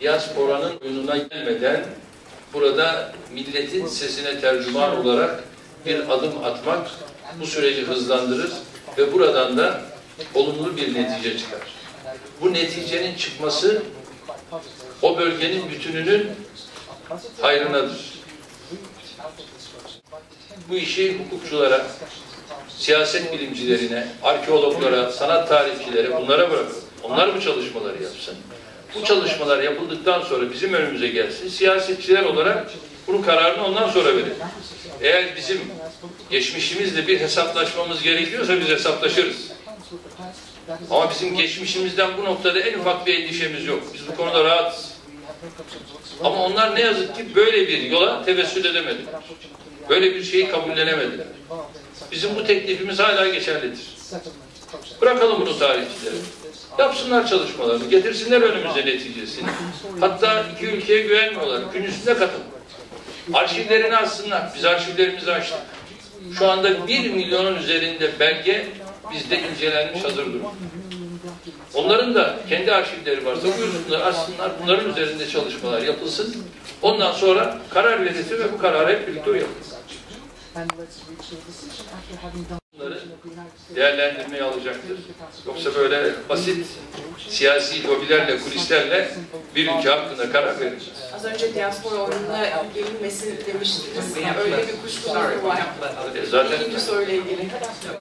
Diasporanın önüne gelmeden burada milletin sesine tercüman olarak bir adım atmak bu süreci hızlandırır ve buradan da olumlu bir netice çıkar. Bu neticenin çıkması o bölgenin bütününün hayrınadır. Bu işi hukukçulara, siyaset bilimcilerine, arkeologlara, sanat tarihçilere bunlara bırakın. Onlar bu çalışmaları yapsın. Bu çalışmalar yapıldıktan sonra bizim önümüze gelsin. Siyasetçiler olarak bunun kararını ondan sonra verin. Eğer bizim geçmişimizle bir hesaplaşmamız gerekiyorsa biz hesaplaşırız. Ama bizim geçmişimizden bu noktada en ufak bir endişemiz yok. Biz bu konuda rahatız. Ama onlar ne yazık ki böyle bir yola tevessül edemediler. Böyle bir şeyi kabullenemediler. Bizim bu teklifimiz hala geçerlidir. Bırakalım bunu tarihçilere. Yapsınlar çalışmalarını, getirsinler önümüze neticesini. Hatta iki ülkeye güvenmiyorlar. Gün üstüne katın. Arşivlerini açsınlar. Biz arşivlerimizi açtık. Şu anda bir milyonun üzerinde belge bizde incelenmiş hazır durumda. Onların da kendi arşivleri varsa buyursunlar, açsınlar. Bunların üzerinde çalışmalar yapılsın. Ondan sonra karar verilsin ve bu kararı hep birlikte uyalım. Bunları değerlendirmeye alacaktır. Yoksa böyle basit siyasi lobilerle, kulislerle bir ülke hakkında karar verilmez. Az önce diaspora oyununa gelinmesin demiştiniz. Yani öyle bir kuşkunuz var. E zaten İkinci soruyla ilgili.